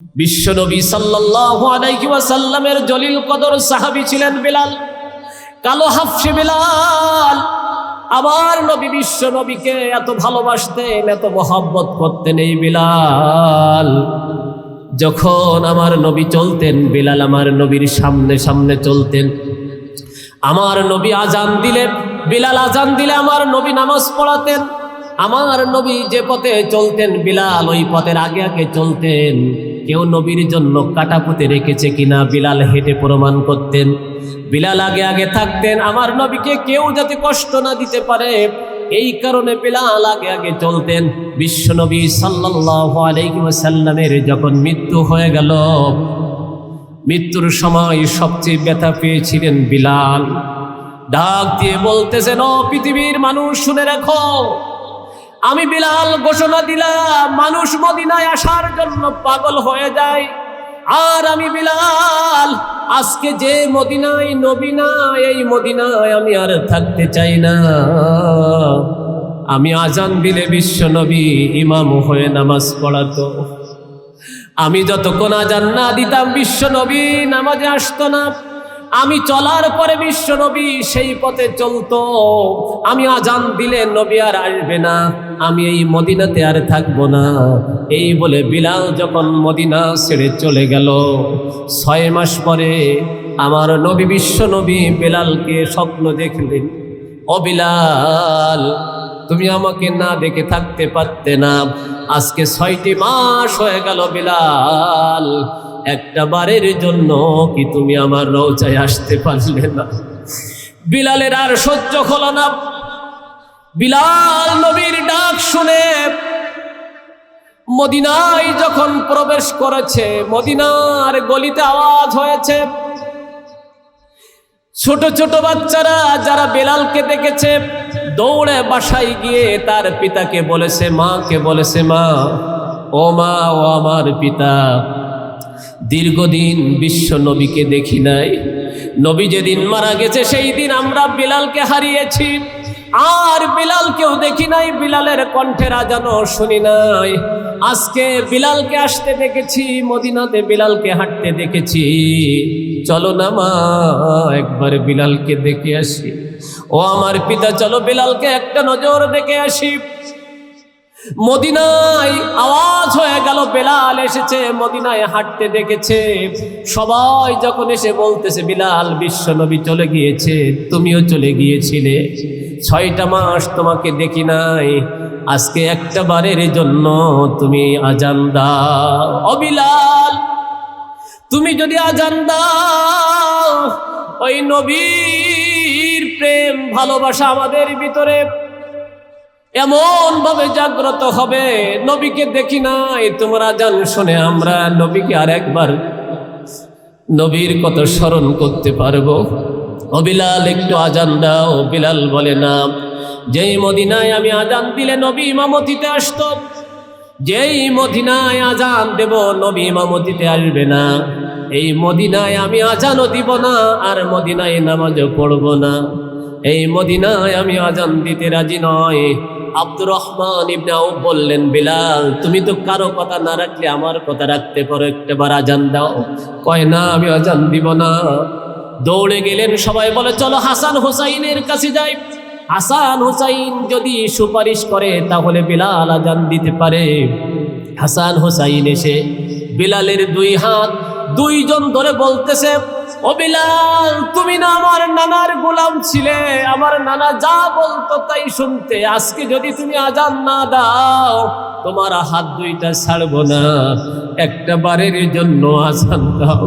বিশ্বনবী সাল্লাল্লাহু আলাইহি ওয়াসাল্লামের জলিল কদর সাহাবী ছিলেন বিলাল, কালো হাফসে বিলাল। আবার নবী বিশ্ব নবীকে এত ভালোবাসতেন, এত মহাব্বত করতেন এই বিলাল। যখন আমার নবী চলতেন, বিলাল আমার নবীর সামনে সামনে চলতেন। আমার নবী আজান দিলে, বিলাল আজান দিলে আমার নবী নামাজ পড়াতেন। আমার নবী যে পথে চলতেন, বিলাল ওই পথের আগে আগে চলতেন। কেউ নবীর জন্য কাটা পুঁতে রেখেছে কিনা বিলাল হেঁটে প্রমাণ করতেন। বিলাল আগে আগে থাকতেন, আমার নবীকে কেউ যাতে কষ্ট না দিতে পারে, এই কারণে বিলাল আগে আগে চলতেন। বিশ্বনবী ওয়াসাল্লামের যখন মৃত্যু হয়ে গেল, মৃত্যুর সময় সবচেয়ে ব্যথা পেয়েছিলেন বিলাল। ডাক দিয়ে বলতেছেন, ও পৃথিবীর মানুষ, শুনে রাখো। আমি বিলাল ঘোষণা দিলাম, মানুষ মদিনায় আসার জন্য পাগল হয়ে যায়। আর আমি বিলাল, আজকে যে মদিনায় নবীনা এই মদিনায় আমি আর থাকতে চাই না। আমি আজান দিলে বিশ্ব নবী ইমাম হয়ে নামাজ পড়াতো। আমি যতক্ষণ আজান না দিতাম, বিশ্ব নবী নামাজে আসতো না। আমি চলার পরে বিশ্ব নবী সেই পথে চলতো। আমি আজান দিলে নবী আর আসবে না। আমি এই মদিনাতে আর থাকব না। এই বলে বিলাল যখন মদিনা ছেড়ে চলে গেল, ছয় মাস পরে আমার নবী বিশ্ব নবী বেলালকে স্বপ্ন দেখলেন। ও বিলাল, তুমি আমাকে না দেখে থাকতে পারতে না। আজকে ছয়টি মাস হয়ে গেল বিলাল। একটা বারের জন্য কি তুমি আমার রৌচায় আসতে পারলে না? বিলালের আর সহ্য হলো না। বিলাল নবীর ডাক শুনে মদিনায় যখন প্রবেশ করেছে, মদিনার গলিতে আওয়াজ হয়েছে। ছোট ছোট বাচ্চারা যারা বেলালকে দেখেছে, দৌড়ে বাসায় গিয়ে তার পিতাকে বলেছে মাকে বলেছে মা? ও মা, ও আমার পিতা। দীর্ঘদিন বিশ্ব নবীকে দেখি নাই। নবী যেদিন মারা গেছে, সেই দিন আমরা বিলালকে হারিয়েছি। আর বিলাল কেউ দেখি নাই, বিলালের কণ্ঠের আজানো শুনি নাই। আজকে বিলালকে আসতে দেখেছি, মদিনাতে বিলালকে হাঁটতে দেখেছি। চলো না মা, একবার বিলালকে দেখে আসি। ও আমার পিতা, চলো বিলালকে একটা নজর দেখে আসি। মদিনায় আওয়াজ হয়ে গেল, বেলাল এসেছে, মদিনায় হাঁটতে দেখেছে। সবাই যখন এসে বলতেছে, বিলাল বিশ্বনবী চলে গিয়েছে, তুমিও চলে গিয়েছিলে। ছয়টা মাস তোমাকে দেখি নাই, আজকে একটা বারের জন্য তুমি আজান দাও। অবিলাল তুমি যদি আজান দাও, ওই নবীর প্রেম, ভালোবাসা আমাদের ভিতরে এমন ভাবে জাগ্রত হবে, নবীকে দেখি নাই। তোমরা আজান শুনে আমরা নবীকে আর একবার নবীর কত স্মরণ করতে পারব। অবিলাল একটু আজান দাও। বিলাল বলে, না, যেই মদিনায় আমি আজান দিলে নবী ইমামতিতে আসতো, যেই মদিনায় আজান দেব নবী ইমামতিতে আসবে না। এই মদিনায় আমি আজানও দিব না, আর মদিনায় নামাজও পড়ব না। এই মদিনায় আমি আজান দিতে রাজি নয়। আব্দুর রহমান ইবনে আউফ বললেন, বিলাল, তুমি তো কারও কথা না রাখলে আমার কথা রাখতে পারো, একটাবার আজান দাও। কয়, না, আমি আজান দিব না। দৌড়ে গেলেন, সবাই বলে, চলো হাসান হোসাইনের কাছে যাই। হাসান হোসাইন যদি সুপারিশ করে, তাহলে বিলাল আজান দিতে পারে। হাসান হোসাইন এসে বিলালের দুই হাত দুইজন ধরে বলতেছে ও বিলাল, তুমি না আমার নানার গোলাম ছিলে, আমার নানা যা বলতো তাই শুনতে। আজকে যদি তুমি আজান না দাও, তোমার হাত দুইটা ছাড়বো না। একটা বারের জন্য আজান দাও।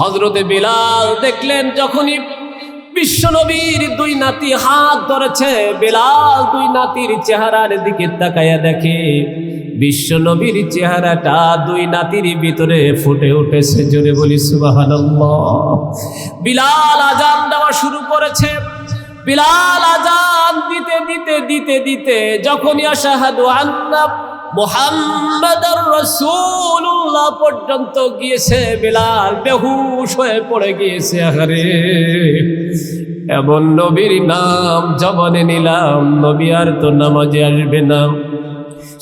হজরতে বিলাল দেখলেন যখনই বিশ্বনবীর দুই নাতি হাত ধরেছে, বেলাল দুই নাতির চেহারার দিকে তাকাইয়া দেখে বিশ্বনবীর চেহারাটা দুই নাতির ভিতরে ফুটে উঠেছে, জোরে বলি সুবাহান বিলাল আজান দেওয়া শুরু করেছে। বিলাল আজান দিতে দিতে দিতে দিতে যখনই আশাহাদু আন্না মোহাম্মদর রসুল্লাহ পর্যন্ত গিয়েছে, বিলাল বেহুশ হয়ে পড়ে গিয়েছে, আহারে। এমন নবীর নাম জবানে নিলাম, নবী আর তো নামাজে আসবে না।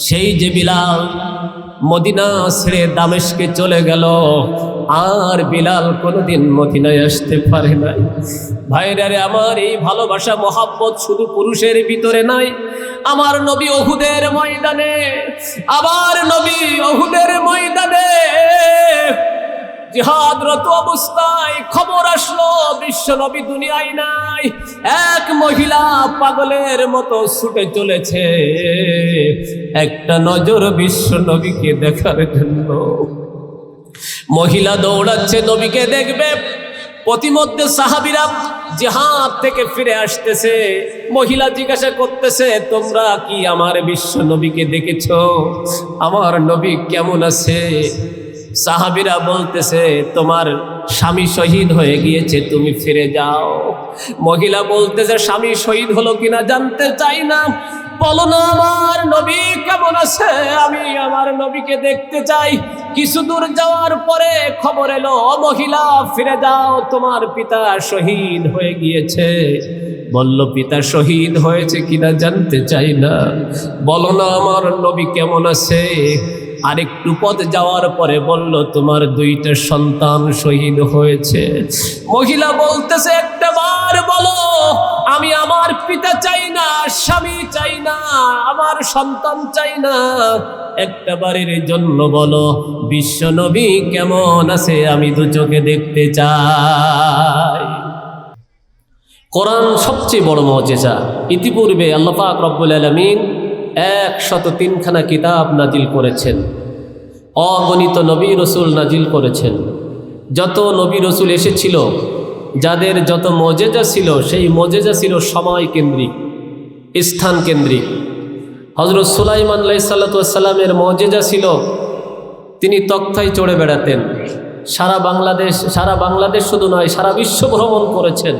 সেই যে বিলাল মদিনা ছেড়ে দামেশকে চলে গেল, আর বিলাল কোনোদিন মদিনায় আসতে পারে নাই। ভাইরারে আমার এই ভালোবাসা, মহাব্বত শুধু পুরুষের ভিতরে নাই, আমার নবী অহুদের ময়দানে আবার নবী অহুদের ময়দানে। জিহাদরত অবস্থায় খবর আসলো, বিশ্ব নবী দুনিয়ায় নাই। এক মহিলা পাগলের মতো ছুটে চলেছে। একটা নজর বিশ্ব নবীকে দেখার জন্য। মহিলা দৌড়াচ্ছে, নবীকে দেখবে। প্রতিমধ্যে সাহাবিরা জিহাদ থেকে ফিরে আসতেছে। মহিলা জিজ্ঞাসা করতেছে, তোমরা কি আমার বিশ্ব নবীকে দেখেছ? আমার নবী কেমন আছে? সাহাবিরা বলতেছে, তোমার স্বামী শহীদ হয়ে গিয়েছে, তুমি ফিরে যাও। মহিলা বলতেছে স্বামী শহীদ হলো কিনা জানতে চাই না। বলো না আমার নবী কেমন আছে? আমি আমার নবীকে দেখতে চাই। কিছু দূর যাওয়ার পরে খবর এলো, "ও মহিলা, ফিরে যাও, তোমার পিতা শহীদ হয়ে গিয়েছে। বলল, পিতা শহীদ হয়েছে কিনা জানতে চাই না। বলো না আমার নবী কেমন আছে? আরেকটু পথ যাওয়ার পরে বলল, তোমার দুইটা সন্তান শহীদ হয়েছে। মহিলা বলতেছে, একটা বার বলো, আমি আমার পিতা চাই না, স্বামী চাই না, আমার সন্তান চাই না। একটা বারের জন্য বলো, বিশ্ব নবী কেমন আছে আমি দু চোখে দেখতে চাই। কোরআন সবচেয়ে বড় মজেজা। ইতিপূর্বে আল্লাহ পাক রব্বুল আলমিন একশত তিনখানা কিতাব নাজিল করেছেন। অগণিত নবী রসুল নাজিল করেছেন। যত নবী রসুল এসেছিল, যাদের যত মজেজা ছিল, সেই মজেজা ছিল সময় কেন্দ্রিক, স্থান কেন্দ্রিক। হজরত সুলাইমান আলাই সাল্লাতামের মজেজা ছিল, তিনি তক্তায় চড়ে বেড়াতেন। সারা বাংলাদেশ সারা বাংলাদেশ শুধু নয়, সারা বিশ্ব ভ্রমণ করেছেন।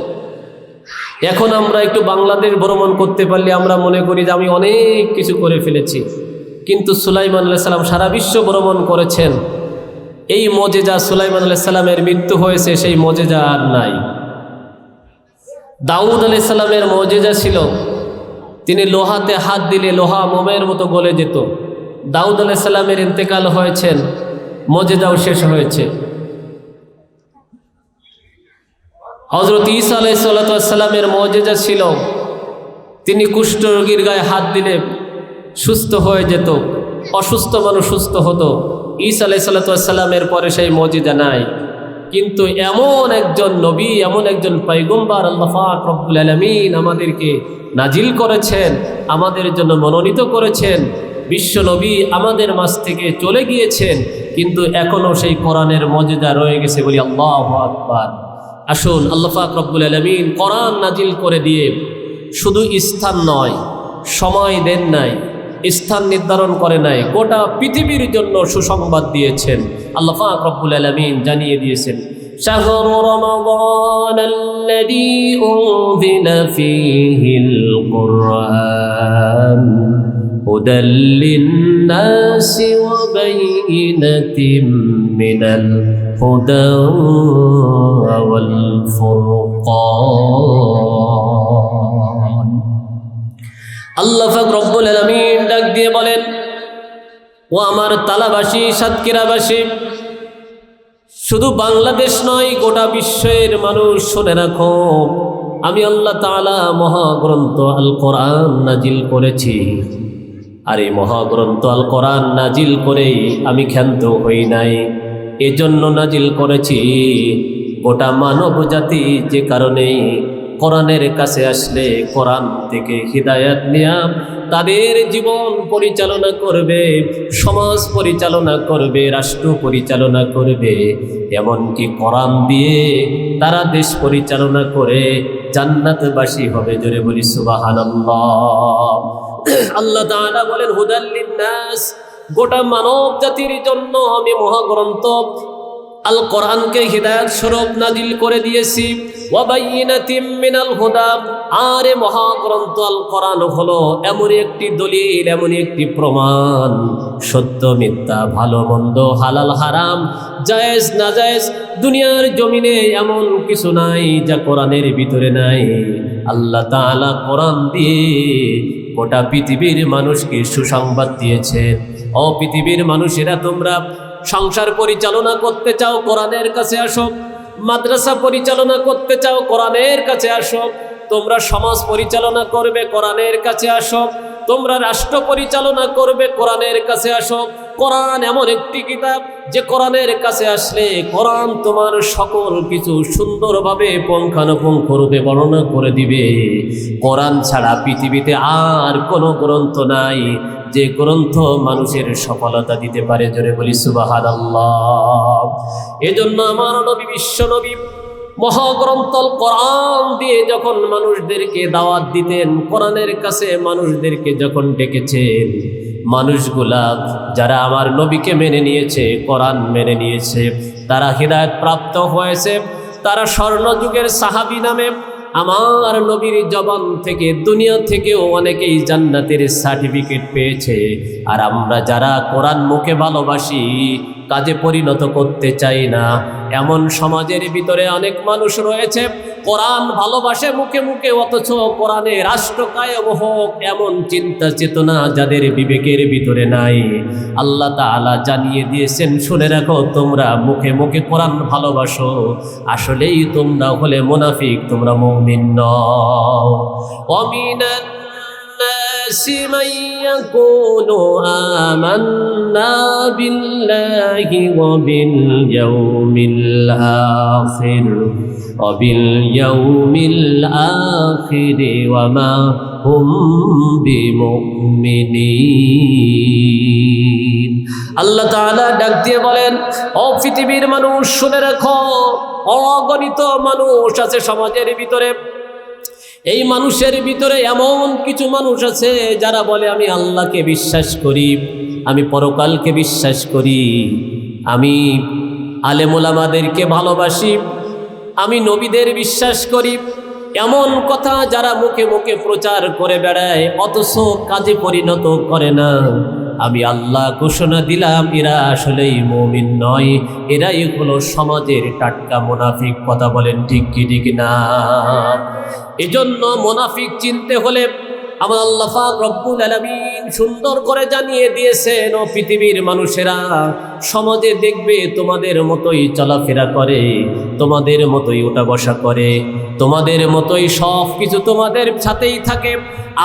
এখন আমরা একটু বাংলাদেশ ভ্রমণ করতে পারলে আমরা মনে করি যে আমি অনেক কিছু করে ফেলেছি। কিন্তু সুলাইমান আল্লাহ সাল্লাম সারা বিশ্ব ভ্রমণ করেছেন। এই মজেজা সুলাইমান আল্লাহ সাল্লামের মৃত্যু হয়েছে, সেই মজেজা আর নাই। দাউদ আলাহ সাল্লামের মজেজা ছিল, তিনি লোহাতে হাত দিলে লোহা মোমের মতো গলে যেত। দাউদ আলাহ সাল্লামের ইন্তেকাল হয়েছেন, মজেজাও শেষ হয়েছে। হজরত ঈসা আলাই সাল্লামের মজেজা ছিল। তিনি কুষ্ঠ রোগীর গায়ে হাত দিলে সুস্থ হয়ে যেত, অসুস্থ মানুষ সুস্থ হতো। ঈসা আলাই সাল্লামের পরে সেই মজেজা নাই। কিন্তু এমন একজন নবী, এমন একজন পৈগম্বার আল্লাফাক রব্বুল আলমিন আমাদেরকে নাজিল করেছেন, আমাদের জন্য মনোনীত করেছেন। বিশ্ব নবী আমাদের মাছ থেকে চলে গিয়েছেন, কিন্তু এখনও সেই কোরআনের মজেদা রয়ে গেছে বলি আল্লাহ আকবার। আসুন আল্লাহাক রব্বুল আলমিন কোরআন নাজিল করে দিয়ে শুধু স্থান নয় সময় দেন নাই স্থান নির্ধারণ করে নাই গোটা পৃথিবীর জন্য সুসংবাদ দিয়েছেন আল্লাহাক রব্বুল আলমিন জানিয়ে দিয়েছেন شهر رمضان الذي أنزل فيه القرآن هدى للناس وبينة من الهدى والفرقان আল্লাহ ফাক রব্বুল আলামিন ডাক দিয়ে বলেন ও আমার তালাবাসী সাতক্ষীরাবাসী শুধু বাংলাদেশ নয় গোটা বিশ্বের মানুষ শুনে রাখো আমি আল্লাহ তাআলা মহাগ্রন্থ আল কোরআন নাজিল করেছি আর এই মহাগ্রন্থ আল কোরআন নাজিল করেই আমি ক্ষান্ত হই নাই। এজন্য নাজিল করেছি গোটা মানব জাতি যে কারণে কোরআনের কাছে আসলে কোরআন থেকে হৃদায়ত নেয়া তাদের জীবন পরিচালনা করবে, সমাজ পরিচালনা করবে, রাষ্ট্র পরিচালনা করবে। এমনকি কোরআন দিয়ে তারা দেশ পরিচালনা করে জান্নাতবাসী হবে জোরে বলি সুবহানাল্লাহ। আল্লাহ বলেন হুদাল্লিন নাস গোটা মানব জাতির জন্য আমি মহাগ্রন্থ। আল কোরআনকে হৃদায়ত স্বরূপ নাজিল করে দিয়েছি। মিনাল হুদা, আরে মহাগ্রন্থ আল কোরআন হলো এমন একটি দলিল, এমন একটি প্রমাণ। সত্য, মিথ্যা, ভালো, মন্দ, হালাল, হারাম, জায়েজ না জায়েজ দুনিয়ার জমিনে এমন কিছু নাই যা কোরআনের ভিতরে নাই। আল্লাহ তাআলা কোরআন দিয়ে গোটা পৃথিবীর মানুষকে সুসংবাদ দিয়েছেন ও পৃথিবীর মানুষেরা, তোমরা সংসার পরিচালনা করতে চাও, কোরআনের কাছে আসো। মাদ্রাসা পরিচালনা করতে চাও, কোরআনের কাছে আসো। তোমরা সমাজ পরিচালনা করবে, কোরআনের কাছে আসো। তোমরা রাষ্ট্র পরিচালনা করবে, কোরআনের কাছে আসো। কোরআন এমন একটি কিতাব, যে কোরআনের কাছে আসলে কোরআন তোমার সকল কিছু সুন্দরভাবে পুঙ্খানুপুঙ্খ রূপে বর্ণনা করে দিবে। কোরআন ছাড়া পৃথিবীতে আর কোনো গ্রন্থ নাই, যে গ্রন্থ মানুষের সফলতা দিতে পারে। জোরে বলি আল্লাহ এজন্য আমার নবী, বিশ্ব নবী মহাগ্রন্থল কোরআন দিয়ে যখন মানুষদেরকে দাওয়াত দিতেন, কোরআনের কাছে মানুষদেরকে যখন ডেকেছেন, মানুষগুলা যারা আমার নবীকে মেনে নিয়েছে, কোরআন মেনে নিয়েছে, তারা হৃদায়ত প্রাপ্ত হয়েছে, তারা স্বর্ণযুগের সাহাবি নামে আমার নবীর জবান থেকে, দুনিয়া থেকেও অনেকেই জান্নাতের সার্টিফিকেট পেয়েছে। আর আমরা যারা কোরআন মুখে ভালোবাসি কাজে পরিণত করতে চাই না। এমন সমাজের ভিতরে অনেক মানুষ রয়েছে, কোরআন ভালোবাসে মুখে মুখে, অথচ কোরআনে রাষ্ট্র কায়েম হোক এমন চিন্তা চেতনা যাদের বিবেকের ভিতরে নাই। আল্লাহ তাআলা জানিয়ে দিয়েছেন, শুনে রাখো, তোমরা মুখে মুখে কোরআন ভালোবাসো, আসলেই তোমরা হলে মুনাফিক, তোমরা মুমিন নও। অমিনান الناس من يقول آمنا بالله وباليوم الآخر وباليوم الآخر وما هم بمؤمنين আল্লাহ তাআলা ডাক দিয়ে বলেন ও পৃথিবীর মানুষ শুনে রাখো অগণিত মানুষ আছে সমাজের ভিতরে এই মানুষের ভিতরে এমন কিছু মানুষ আছে যারা বলে, আমি আল্লাহকে বিশ্বাস করি, আমি পরকালকে বিশ্বাস করি, আমি আলেমুলামাদেরকে ভালোবাসি, আমি নবীদের বিশ্বাস করি। এমন কথা যারা মুখে মুখে প্রচার করে বেড়ায়, অথচ কাজে পরিণত করে না। আমি আল্লাহ ঘোষণা দিলাম, এরা আসলেই মমিন নয়, এরাই হলো সমাজের টাটকা মুনাফিক। কথা বলেন ঠিক কি, ঠিক না? এজন্য মোনাফিক চিনতে হলে আমার আল্লাহ পাক রব্বুল আলমিন সুন্দর করে জানিয়ে দিয়েছেন, ও পৃথিবীর মানুষেরা, সমাজে দেখবে তোমাদের মতোই চলাফেরা করে, তোমাদের মতোই ওটা বসা করে, তোমাদের মতোই সব কিছু তোমাদের সাথেই থাকে।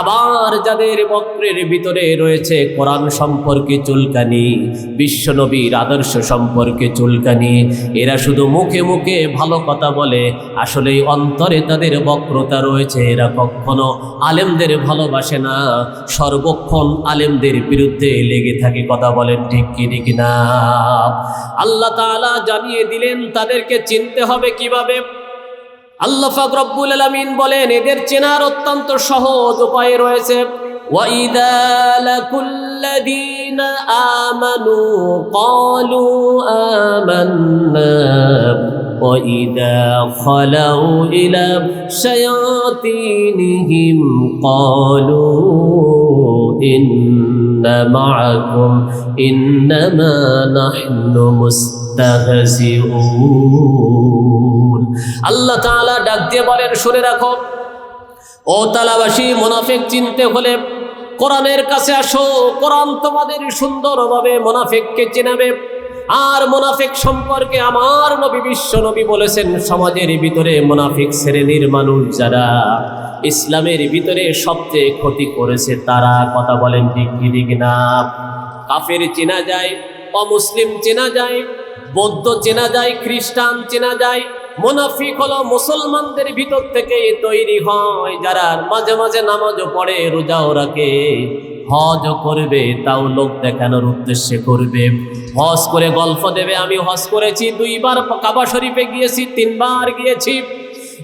আবার যাদের বক্রের ভিতরে রয়েছে কোরআন সম্পর্কে চুলকানি, বিশ্বনবীর আদর্শ সম্পর্কে চুলকানি, এরা শুধু মুখে মুখে ভালো কথা বলে আসলে অন্তরে তাদের বক্রতা রয়েছে, এরা কখনো আলেমদের ভালোবাসে না। সর্বক্ষণ আলেমদের বিরুদ্ধে লেগে থাকে কথা বলেন ঠিক কি ঠিক না। আল্লাহ তাআলা জানিয়ে দিলেন, তাদেরকে চিনতে হবে কীভাবে? আল্লাহ পাক রব্বুল আলামিন বলেন এদের চেনার অত্যন্ত সহজ উপায় রয়েছে وَإِذَا لَقُوا الَّذِينَ آمَنُوا قَالُوا آمَنَّا وَإِذَا خَلَوْا إِلَى شَيَاطِينِهِمْ قَالُوا إِنَّ مَعَكُمْ إِنَّمَا نَحْنُ مُسْتَهْزِئُونَ আল্লাহ তাআলা ডাক দিয়ে বলেন, শুনে রাখো। ও তালাবাসী, মোনাফেক চিনতে হলে কোরআনের কাছে আসো। কোরআন তোমাদের সুন্দরভাবে মোনাফেককে চেনাবে। আর মোনাফেক সম্পর্কে আমার নবী বিশ্ব নবী বলেছেন, সমাজের ভিতরে মোনাফিক শ্রেণির মানুষ যারা ইসলামের ভিতরে সবচেয়ে ক্ষতি করেছে, তারা কথা বলেন ঠিক না। কাফের চেনা যায়, অমুসলিম চেনা যায়, বৌদ্ধ চেনা যায়, খ্রিস্টান চেনা যায় মোনাফিক হলো মুসলমানদের ভিতর থেকে তৈরি হয়। যারা মাঝে মাঝে নামাজও পড়ে, রোজাও রাখে। হজ করবে, তাও লোক দেখানোর উদ্দেশ্যে করবে। হজ করে গল্প দেবে, আমি হজ করেছি, দুইবার কাবা শরীফে গিয়েছি, তিনবার গিয়েছি।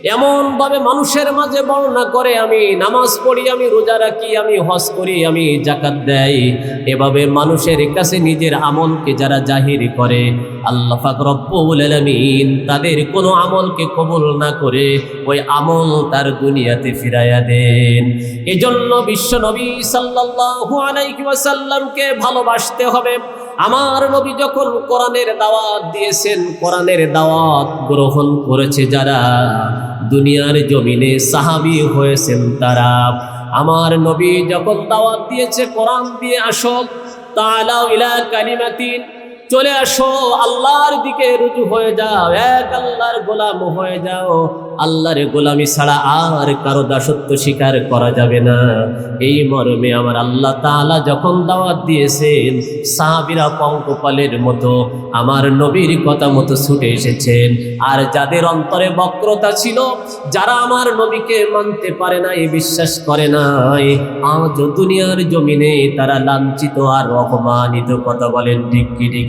এমন ভাবে মানুষের মাঝে বর্ণনা করে, আমি নামাজ পড়ি, আমি রোজা রাখি, আমি হজ করি, আমি জাকাত দেয় এভাবে মানুষের কাছে নিজের আমলকে যারা জাহির করে, আল্লাহ পাক রব্বুল আলামিন তাদের কোনো আমলকে কবুল না করে ওই আমল তার দুনিয়াতে ফিরাইয়া দেন। এজন্য বিশ্ব নবী সাল্লাল্লাহু আলাইহি ওয়াসাল্লামকে ভালোবাসতে হবে। আমার নবী যখন কোরআনের দাওয়াত দিয়েছেন, কোরআনের দাওয়াত গ্রহণ করেছে যারা, দুনিয়ার জমিনে সাহাবি হয়েছেন তারা। আমার নবী যখন দাওয়াত দিয়েছে, কোরআন দিয়ে আসো তাহলে ইলা কালিমাতিন চলে আসো, আল্লাহর দিকে রুজু হয়ে যাও, এক আল্লাহর গোলাম হয়ে যাও। আল্লাহর গোলামি ছাড়া আর কারও দাসত্ব স্বীকার করা যাবে না। এই মর্মে আমার আল্লাহ তাআলা যখন দাওয়াত দিয়েছেন, সাহাবিরা পঙ্কপালের মতো, আমার নবীর কথা মতো ছুটে এসেছেন। আর যাদের অন্তরে বক্রতা ছিল, যারা আমার নবীকে মানতে পারে নাই, বিশ্বাস করে নাই আজ দুনিয়ার জমিনে তারা লাঞ্ছিত আর অপমানিত কথা বলেন। ঠিক কি, ঠিক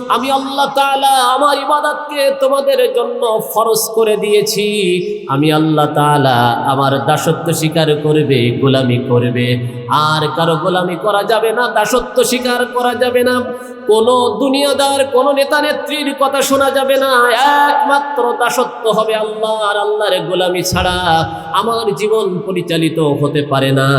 আমি আল্লাহ তাআলা আমার ইবাদতকে তোমাদের জন্য ফরজ করে দিয়েছি। আমি আল্লাহ তাআলা আমার দাসত্ব স্বীকার করবে, গোলামি করবে। আর কারও গোলামি করা যাবে না, দাসত্ব স্বীকার করা যাবে না। কোনো দুনিয়াদার, কোনো নেতা নেত্রীর কথা শোনা যাবে না। একমাত্র দাসত্ব হবে আল্লাহ, আর আল্লাহর গোলামি ছাড়া আমার জীবন পরিচালিত হতে পারে না।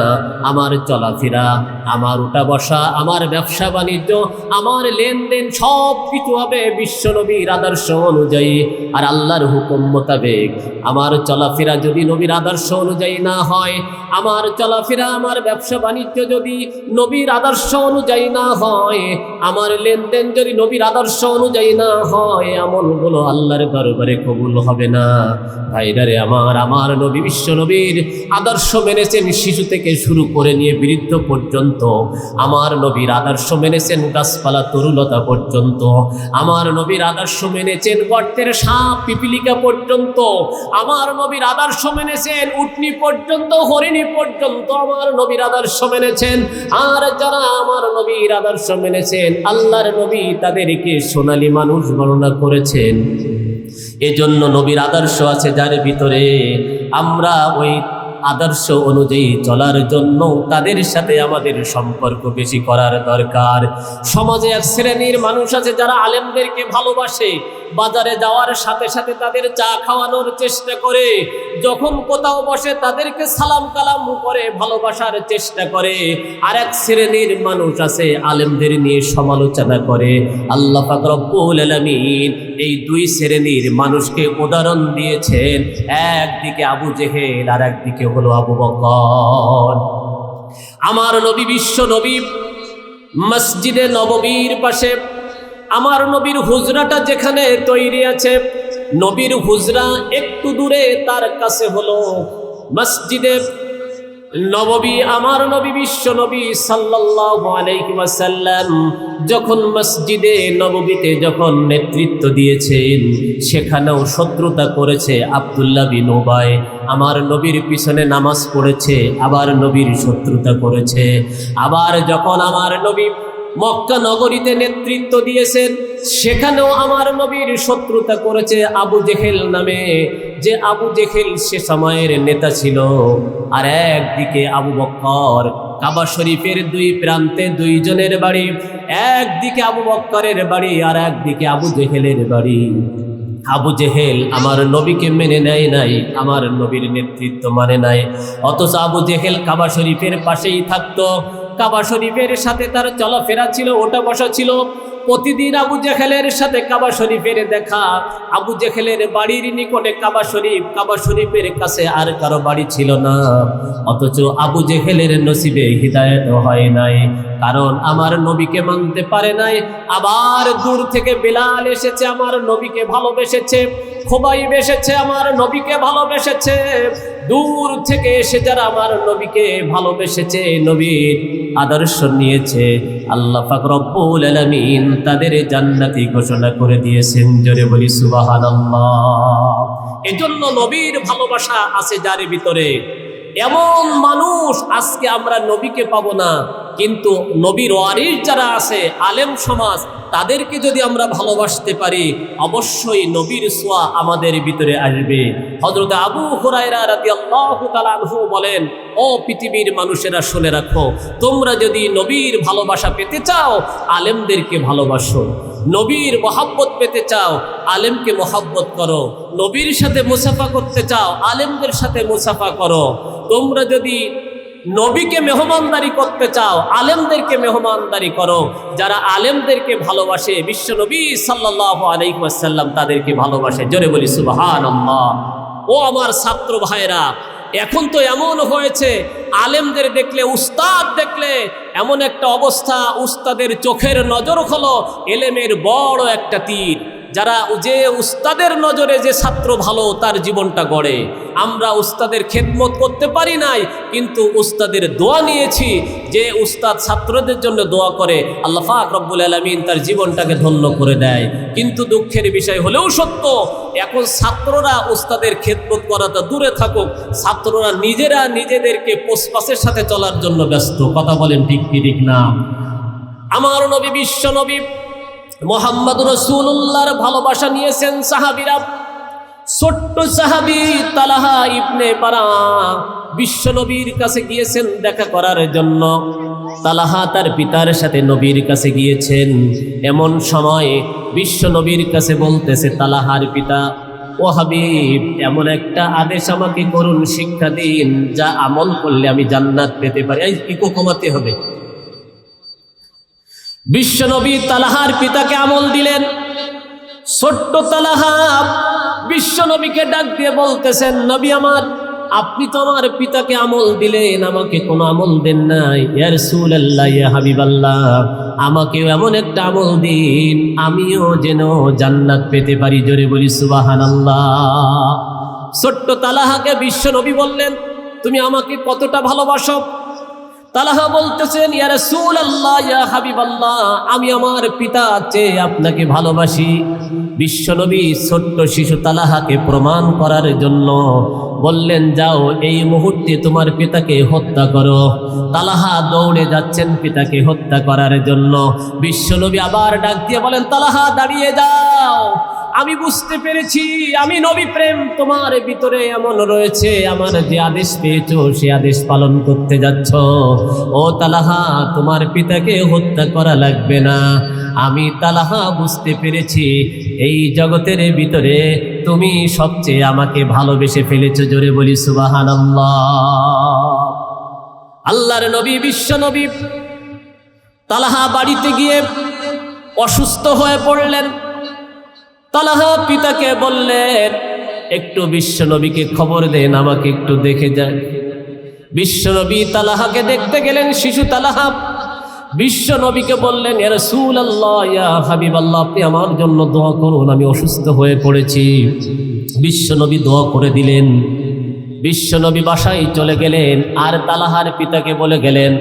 আমার চলাফেরা, আমার উঠা বসা, আমার ব্যবসা বাণিজ্য, আমার লেনদেন সব কিছু হবে বিশ্বনবীর আদর্শ অনুযায়ী। আর আল্লাহর হুকুম মোতাবেক আমার চলাফেরা যদি নবীর আদর্শ অনুযায়ী না হয়, আমার চলাফেরা, আমার ব্যবসা বাণিজ্য যদি নবীর আদর্শ অনুযায়ী না হয়, আমার লেনদেন যদি নবীর আদর্শ অনুযায়ী না হয় আমলগুলো আল্লাহর দরবারে কবুল হবে না। ভাইরারে আমার আমার নবী বিশ্ব নবীর আদর্শ মেনেছেন শিশু থেকে শুরু করে নিয়ে বৃদ্ধ পর্যন্ত, আমার নবীর আদর্শ মেনেছেন গাছপালা তরুলতা পর্যন্ত আমার নবীর আদর্শ মেনেছেন গর্তের সাপ পিপিলিকা পর্যন্ত, আমার নবীর আদর্শ মেনেছেন উটনি পর্যন্ত, হরিণী পর্যন্ত, আমার নবীর আদর্শ মেনেছেন আর যারা আমার নবীর আদর্শ মেনেছেন আল্লাহর নবী তাদেরকে সোনালী মানুষ গণনা করেছেন। এজন্য নবীর আদর্শ আছে যার ভিতরে আমরা ওই আদর্শ অনুযায়ী চলার জন্য তাদের সাথে আমাদের সম্পর্ক বেশি করার দরকার। সমাজে এক শ্রেণির মানুষ আছে যারা আলেমদেরকে ভালোবাসে, বাজারে যাওয়ার সাথে সাথে তাদের চা খাওয়ানোর চেষ্টা করে, যখন কোথাও বসে তাদেরকে সালাম কালাম করে, ভালোবাসার চেষ্টা করে। আর এক শ্রেণির মানুষ আছে আলেমদের নিয়ে সমালোচনা করে, আল্লাহ পাক রব্বুল আলামিন এই দুই শ্রেণির মানুষকে উদাহরণ দিয়েছেন, একদিকে আবু জেহেল আর একদিকে হলো আবু বকর। আমার নবী বিশ্ব নবী মসজিদে নববীর পাশে আমার নবীর হুজরাটা যেখানে তৈরি আছে, নবীর হুজরা একটু দূরে তার কাছে হলো মসজিদে নববী, আমার নবী, বিশ্ব নবী সাল্লাল্লাহু যখন মসজিদে নববীতে যখন নেতৃত্ব দিয়েছেন, সেখানেও শত্রুতা করেছে আবদুল্লা বিন ওবায় আমার নবীর পিছনে নামাজ পড়েছে, আবার নবীর শত্রুতা করেছে। আবার যখন আমার নবী মক্কা নগরীতে নেতৃত্ব দিয়েছেন। সেখানেও আমার নবীর শত্রুতা করেছে আবু জেহেল নামে, যে আবু জেহেল সে সময়ের নেতা ছিল। আর একদিকে আবু বক্কর, কাবা শরীফের দুই প্রান্তে দুইজনের বাড়ি, একদিকে আবু বক্করের বাড়ি আর একদিকে আবু জেহেলের বাড়ি। আবু জেহেল আমার নবীকে মেনে নেয় নাই, আমার নবীর নেতৃত্ব মানে নাই। অথচ আবু জেহেল কাবা শরীফের পাশেই থাকতো। কাবা শরীফের সাথে তার চলাফেরা ছিল, ওটা বসা ছিল। প্রতিদিন আবু জেহেলের সাথে কাবা শরীফের দেখা। আবু জেহেলের বাড়ির নিকটে কাবা শরীফ কাবা শরীফের কাছে আর কারও বাড়ি ছিল না। অথচ আবু জেহেলের নসিবে হৃদায়ত হয় নাই। কারণ আমার নবীকে মানতে পারে নাই। আবার দূর থেকে বেলাল এসেছে, আমার নবীকে ভালোবেসেছে। খোবাই বেসেছে আমার নবীকে ভালোবেসেছে। দূর থেকে এসে যারা আমার নবীকে ভালোবেসেছে, নবীর আদর্শ নিয়েছে, আল্লাহ পাক রব্বুল আলামিন তাদের জান্নাতি ঘোষণা করে দিয়েছেন, জোরে বলি সুবহানাল্লাহ। এজন্য নবীর ভালোবাসা আছে যার ভিতরে এমন মানুষ আজকে আমরা নবীকে পাবো না। কিন্তু নবীর ওয়ারিস যারা আছে, আলেম সমাজ, তাদেরকে যদি আমরা ভালোবাসতে পারি, অবশ্যই নবীর সোয়া আমাদের ভিতরে আসবে। হজরত আবু হুরায়রা তাআলা আনহু বলেন, ও পৃথিবীর মানুষেরা, শুনে রাখো, তোমরা যদি নবীর ভালোবাসা পেতে চাও, আলেমদেরকে ভালোবাসো। নবীর মহাব্বত পেতে চাও, আলেমকে মহাব্বত করো। নবীর সাথে মুসাফা করতে চাও, আলেমদের সাথে মুসাফা করো। তোমরা যদি নবীকে মেহমানদারি করতে চাও, আলেমদেরকে মেহমানদারি করো, যারা আলেমদেরকে ভালোবাসে, বিশ্ব নবী সাল্লাহ আলাইসাল্লাম তাদেরকে ভালোবাসে। জোরে বলি সুবাহান ও আমার ছাত্র ভাইরা এখন তো এমন হয়েছে, আলেমদের দেখলে, উস্তাদ দেখলে এমন একটা অবস্থা, উস্তাদের চোখের নজর হলো এলেমের বড় একটা তীর। যারা যে উস্তাদের নজরে যে ছাত্র ভালো, তার জীবনটা গড়ে। আমরা উস্তাদের খেদমত করতে পারি নাই, কিন্তু উস্তাদের দোয়া নিয়েছি। যে উস্তাদ ছাত্রদের জন্য দোয়া করে, আল্লাহ ফাক রব্বুল আলমিন তার জীবনটাকে ধন্য করে দেয়। কিন্তু দুঃখের বিষয় হলেও সত্য, এখন ছাত্ররা উস্তাদের খেদমত করাটা দূরে থাকুক। ছাত্ররা নিজেরা নিজেদেরকে পোষপাসের সাথে চলার জন্য ব্যস্ত। কথা বলেন ঠিক কি, ঠিক না? আমার নবী, বিশ্ব নবী মোহাম্মদ রসুল্লাহর ভালোবাসা নিয়েছেন সাহাবিরা। ছোট্ট সাহাবি তালাহা ইবনে পারা বিশ্ব নবীর কাছে গিয়েছেন দেখা করার জন্য। তালাহা তার পিতার সাথে নবীর কাছে গিয়েছেন। এমন সময় বিশ্ব নবীর কাছে বলতেছে তালাহার পিতা, ও হাবিব, এমন একটা আদেশ আমাকে করুন, শিক্ষা দিন, যা আমল করলে আমি জান্নাত পেতে পারি। এই ইকো কমাতে হবে? বিশ্বনবী তালাহার পিতাকে আমল দিলেন। ছোট্ট তালাহা বিশ্বনবীকে ডাক দিয়ে বলতেছেন, নবী আমার, আপনি তো আমার পিতাকে আমল দিলেন, আমাকে কোনো আমল দেন নাই। ইয়ার সুল্লাহ ইয়া হাবিবাল্লাহ, আমাকেও এমন একটা আমল দিন, আমিও যেন জান্নাত পেতে পারি। জোরে বলি সুবাহান আল্লাহ ছোট্ট তালাহাকে বিশ্বনবী বললেন, তুমি আমাকে কতটা ভালোবাসো? তালাহা বলতেছেন, ইয়া রাসূল আল্লাহ ইয়া হাবিব আল্লাহ আমি আমার পিতা চেয়ে আপনাকে ভালোবাসি। বিশ্বনবী ছোট্ট শিশু তালাহাকে প্রমাণ করার জন্য বললেন, যাও, এই মুহূর্তে তোমার পিতাকে হত্যা করো। তালাহা দৌড়ে যাচ্ছেন পিতাকে হত্যা করার জন্য। বিশ্বনবী আবার ডাক দিয়ে বলেন, তালাহা, দাঁড়িয়ে যাও। আমি বুঝতে পেরেছি, আমি নবী প্রেম, তোমার ভিতরে এমন রয়েছে, আমার যে আদেশ পেয়েছ, সে আদেশ পালন করতে যাচ্ছ। ও তালাহা, তোমার পিতাকে হত্যা করা লাগবে না। আমি তালাহা বুঝতে পেরেছি, এই জগতের ভিতরে তুমি সবচেয়ে আমাকে ভালোবেসে ফেলেছো, জোরে বলি সুবাহান আল্লাহর নবী, বিশ্ব নবী, তালাহা বাড়িতে গিয়ে অসুস্থ হয়ে পড়লেন। তালাহা পিতাকে বললেন, একটু বিশ্বনবীকে খবর দেন, আমাকে একটু দেখে যান। বিশ্বনবী তালাহাকে দেখতে গেলেন, শিশু তালাহা। বিশ্বনবীকে বললেন এর সুল আল্লাহ হাবিব আল্লাহ আপনি আমার জন্য দোয়া করুন, আমি অসুস্থ হয়ে পড়েছি। বিশ্বনবী দোয়া করে দিলেন। বিশ্বনবী বাসায় চলে গেলেন, আর তালাহার পিতাকে বলে গেলেন,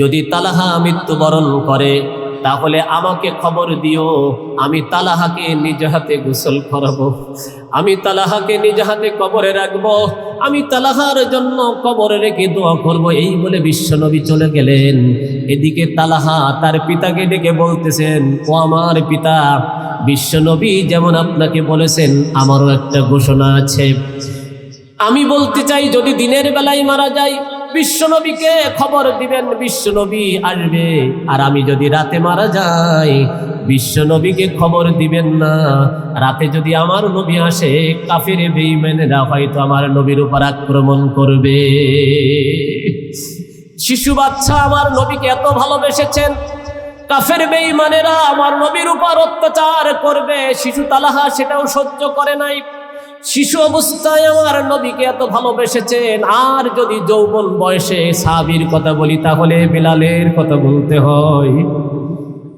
যদি তালাহা মৃত্যুবরণ করে তাহলে আমাকে খবর দিও, আমি তালাহাকে নিজ হাতে গোসল করাবো। আমি তালাহাকে নিজ হাতে কবরে রাখব, আমি তালাহার জন্য কবরে রেখে দোয়া করব। এই বলে বিশ্বনবী চলে গেলেন। এদিকে তালাহা তার পিতাকে ডেকে বলতেছেন, ও আমার পিতা, বিশ্বনবী যেমন আপনাকে বলেছেন, আমারও একটা ঘোষণা আছে। আমি বলতে চাই, যদি দিনের বেলায় মারা যাই বিশ্বনবীকে খবর দিবেন, বিশ্বনবী আসবে। আর আমি যদি রাতে মারা যাই, বিশ্বনবীকে খবর দিবেন না। রাতে যদি আমার নবী আসে, কাফের বেইমেনেরা হয়তো আমার নবীর উপর আক্রমণ করবে। শিশু বাচ্চা আমার নবীকে এত ভালোবেসেছেন, কাফের বেইমানেরা আমার নবীর উপর অত্যাচার করবে। শিশু তালাহা সেটাও সহ্য করে নাই। শিশু অবস্থায় আমার নবীকে এত ভালোবেসেছেন, আর যদি যৌবন বয়সে সাবির কথা বলি, তাহলে বিলালের কথা বলতে হয়।